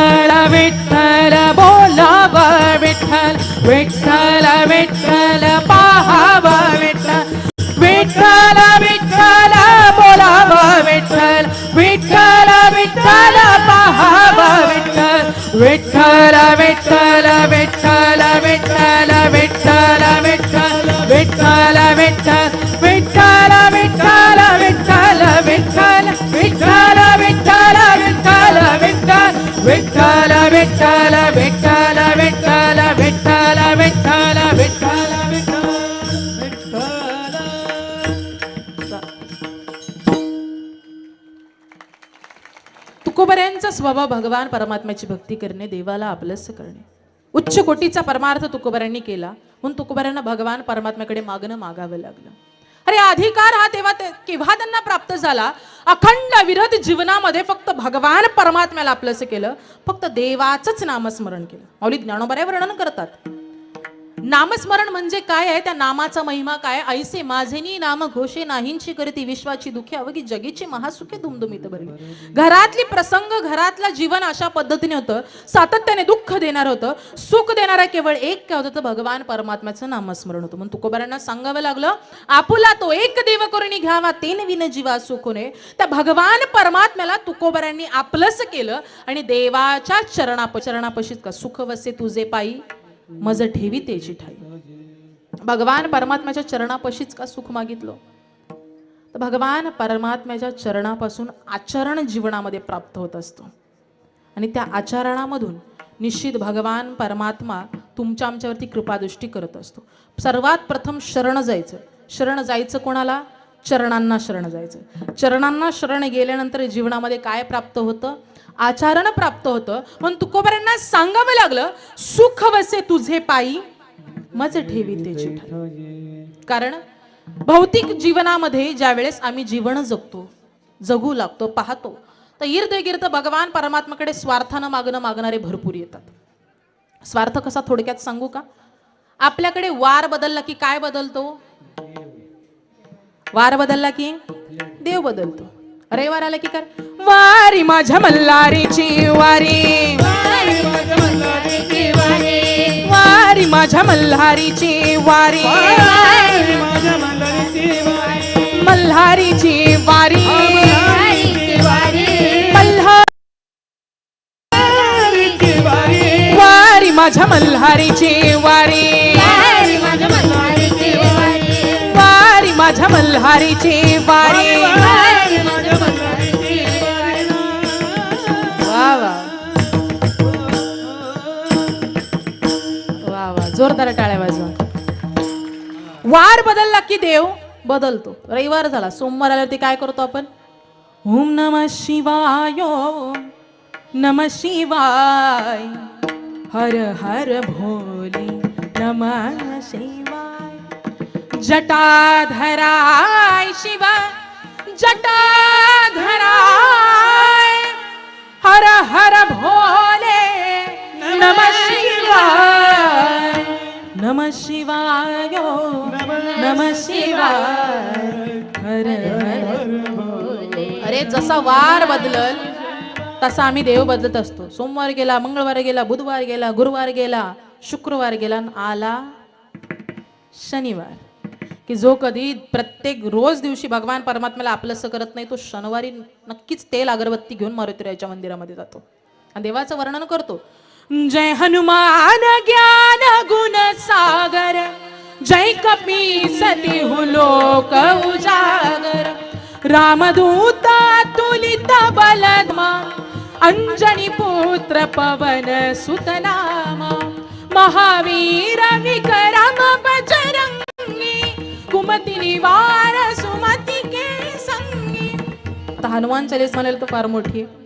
विठ्ठल विठ्ठल बोलाव विठ्ठल. विठ्ठल विठ्ठल पाहाव विठ्ठल. विठ्ठल विठ्ठल बोलाव विठ्ठल. विठ्ठल विठ्ठल पाहाव विठ्ठल. विठ्ठल विठ्ठल विठ्ठल विठ्ठल विठ्ठल विठ्ठल विठ्ठल विठ्ठल तुकोबऱ्यांचा स्वभाव भगवान परमात्म्याची भक्ती करणे देवाला आपलंस करणे. उच्च कोटीचा परमार्थ तुकोबऱ्यांनी केला. म्हणून तुकोबऱ्यांना भगवान परमात्म्याकडे मागणं मागावं लागलं. अरे अधिकार हा तेव्हा ते- केव्हा त्यांना प्राप्त झाला? अखंड विरध जीवनामध्ये फक्त भगवान परमात्म्याला आपलंसं केलं. फक्त देवाचंच नामस्मरण केलं. माऊली ज्ञानोबऱ्या वर्णन करतात. नामस्मरण म्हणजे काय आहे? त्या नामाचा महिमा काय ऐसे माझेनी नाम घोषे नाहींची करती विश्वाची दुःखे अवघी जगीची महासुखे धुमधुमीत भरली घरातली प्रसंग घरातलं जीवन अशा पद्धतीने होतं. सातत्याने दुःख देणार होतं. सुख देणारा केवळ एक काय होतं तर भगवान परमात्म्याचं नामस्मरण होतं. म्हणून तुकोबारांना सांगावं लागलं आपुला तो एक देव करुणी घ्यावा तेन विन जीवा सुख त्या भगवान परमात्म्याला तुकोबारांनी आपलंच केलं आणि देवाच्या चरणाप चरणापशीच का सुख वसे तुझे पायी. मज ठेवी तेची ठाई भगवान परमात्म्याच्या चरणापाशीच का सुख मागितलं? तर भगवान परमात्म्याच्या चरणापासून आचरण जीवनामध्ये प्राप्त होत असतो. आणि त्या आचरणामधून निश्चित भगवान परमात्मा तुमच्या आमच्यावरती कृपादृष्टी करत असतो. सर्वात प्रथम शरण जायचं. शरण जायचं कोणाला? चरणांना शरण जायचं. चरणांना शरण गेल्यानंतर जीवनामध्ये काय प्राप्त होतं? आचरण प्राप्त होतं. म्हणून तुकोबऱ्यांना सांगावं लागलं सुख वसे तुझे पायी मज ठेवी कारण भौतिक जीवनामध्ये ज्या वेळेस आम्ही जीवन जगतो जगू लागतो पाहतो तर इर्द गिर्द भगवान परमात्माकडे स्वार्थानं मागणं मागणारे भरपूर येतात. स्वार्थ कसा थोडक्यात सांगू का? आपल्याकडे वार बदलला की काय बदलतो? वार बदलला की? देव बदलतो. रविवार आला की कर? वारी माझ्या मल्हारीची वारी. वारी माझ्या मल्हारीची वारी. मल्हारीची वारी. मल्हार वारी माझ्या मल्हारीची वारी. मल्हारीची वारी. वा वा. वा वा. जोरदार टाळ्या वाजवा. वार बदलला की देव बदलतो. रविवार झाला. सोमवार आल्यावरती काय करतो आपण? ओम नम शिवाय नम शिवाय. हर हर भोले नम शिवाय. जटाधराय शिव जटाधराय। हर हर भोले नम शिवाय। नम शिवाय नम शिवाय। हर हर अरे जसा वार बदलल तसा आम्ही देव बदलत असतो. सोमवार गेला मंगळवार गेला बुधवार गेला गुरुवार गेला शुक्रवार गेला आला शनिवार. की जो कधी प्रत्येक रोज दिवशी भगवान परमात्म्याला आपलंसं करत नाही तो शनिवारी नक्कीच तेल अगरबत्ती घेऊन मारुतीरायाच्या मंदिरामध्ये जातो. आणि देवाचं वर्णन करतो. जय हनुमान ज्ञान गुण सागर जय कपी सती हुलोक उजागर. रामदूता तुलित बलमा अंजनी पुत्र पवन सुतनामा महावीर विक हनुमान चालीस म्हणाल तर फार मोठी आहे.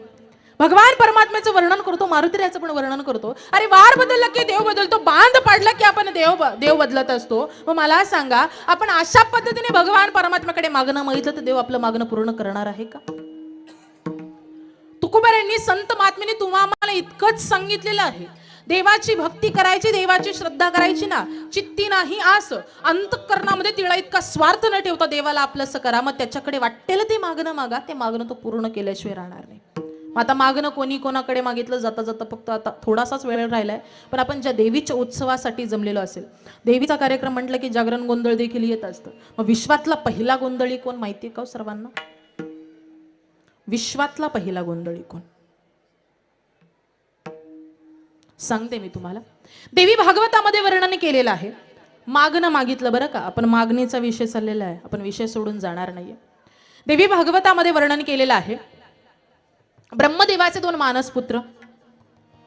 भगवान परमात्म्याचं वर्णन करतो मारुतीराचं पण वर्णन करतो. अरे वार बदलला की देव बदलतो बांध पडला की आपण देव देव बदलत असतो. मग मला सांगा आपण अशा पद्धतीने भगवान परमात्म्याकडे मागणं मागितलं तर देव आपलं मागणं पूर्ण करणार आहे का? तुकोबारांनी संत महात्म्याने तुम्हाला इतकंच सांगितलेलं आहे. देवाची भक्ती करायची देवाची श्रद्धा करायची ना चित्ती नाही आस. अंतकरणामध्ये तिळा इतका स्वार्थ न ठेवता देवाला आपलंसं करा. मग त्याच्याकडे वाटेल ते मागणं मागा. ते मागणं तो पूर्ण केल्याशिवाय राहणार नाही. मग आता मागणं कोणी कोणाकडे मागितलं जाता जाता फक्त आता थोडासाच वेळ राहिलाय. पण आपण ज्या देवीच्या उत्सवासाठी जमलेलो असेल देवीचा कार्यक्रम म्हटलं की जागरण गोंधळ देखील येत असतं. मग विश्वातला पहिला गोंधळी कोण माहितीये का हो सर्वांना? विश्वातला पहिला गोंधळी कोण? सांगते मी तुम्हाला. देवी भागवतामध्ये वर्णन केलेलं आहे. मागणं मागितलं बरं का? आपण मागणीचा विषय चाललेला आहे. आपण विषय सोडून जाणार नाहीये. देवी भागवतामध्ये वर्णन केलेलं आहे. ब्रह्मदेवाचे दोन मानसपुत्र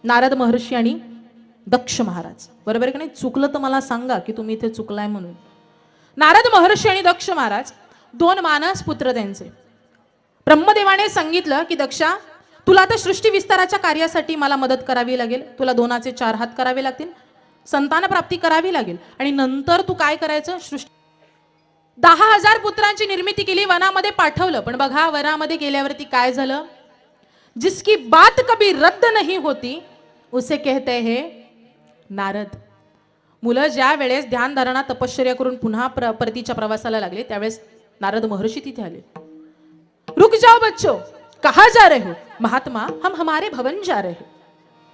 नारद महर्षी आणि दक्ष महाराज. बरोबर आहे की नाही? चुकलं तर मला सांगा की तुम्ही इथे चुकलाय म्हणून. नारद महर्षी आणि दक्ष महाराज दोन मानस पुत्र त्यांचे. ब्रह्मदेवाने सांगितलं की दक्षा तुला आता सृष्टी विस्ताराच्या कार्यासाठी मला मदत करावी लागेल. तुला दोनाचे चार हात करावे लागतील. संतान प्राप्ती करावी लागेल. आणि नंतर तू काय करायचं? सृष्टी दहा हजार पुत्रांची निर्मिती केली वनामध्ये पाठवलं. पण बघा वनामध्ये गेल्यावरती काय झालं? जिसकी बात कभी रद्द नाही होती उसे कहते हे नारद. मुलं ज्या वेळेस ध्यानधारणा तपश्चर्या करून पुन्हा प्र परतीच्या प्रवासाला लागले त्यावेळेस नारद महर्षी तिथे आले. रुक जाओ बच्चो कहा जा रहे हो? महात्मा हम हमारे भवन जा रहे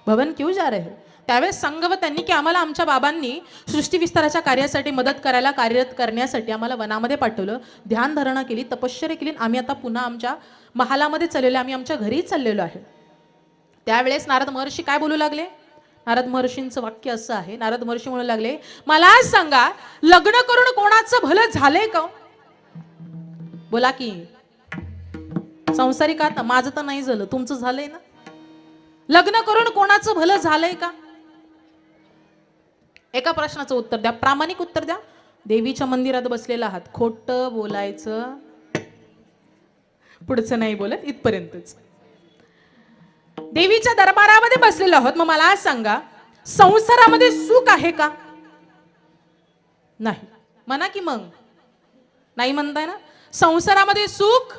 भवन क्यों जा रहे त्यावेळेस संगवत त्यांनी की आम्हाला आमच्या बाबांनी सृष्टी विस्ताराच्या कार्यासाठी मदत करायला कार्यरत करण्यासाठी आम्हाला वनामध्ये पाठवलं ध्यानधारणा केली तपश्चर्या केली आणि आम्ही आता पुन्हा आमच्या महालामध्ये चाललेलो आम्ही आमच्या घरी चाललेलो आहे. त्यावेळेस नारद महर्षी काय बोलू लागले? नारद महर्षींचं वाक्य असं आहे. नारद महर्षी म्हणू लागले मला आज सांगा लग्न करून कोणाचं भलं झालंय का? बोला की संसारिक आता माझं तर नाही झालं तुमचं झालंय ना? लग्न करून कोणाचं भलं झालंय का? एका प्रश्नाचं उत्तर द्या प्रामाणिक उत्तर द्या. देवीच्या मंदिरात बसलेला आहात खोट बोलायचं. पुढचं नाही बोलत इथपर्यंतच. देवीच्या दरबारामध्ये बसलेलो आहोत मग मला आज सांगा संसारामध्ये सुख आहे का? नाही. म्हणा की मग. नाही म्हणताय ना? संसारामध्ये सुख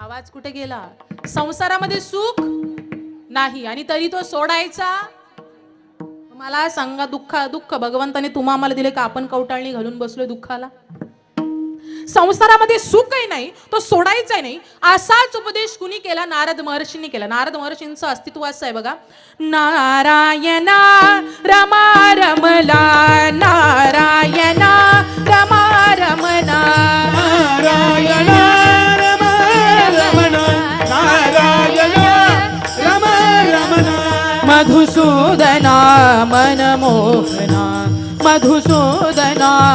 आवाज कुठे गेला? संसारामध्ये सुख नाही आणि तरी तो सोडायचा? मला सांगा दुःख दुःख. भगवंताने तुम्हा आम्हाला दिले का? आपण कवटाळणी घालून बसलोय दुःखाला. संसारामध्ये सुखही नाही तो सोडायचाही नाही. असाच उपदेश कुणी केला? नारद महर्षींनी केला. नारद महर्षींचं अस्तित्व असं आहे बघा. नारायणा रमा रमला. नारायणा मन मोहना मधुसूदना।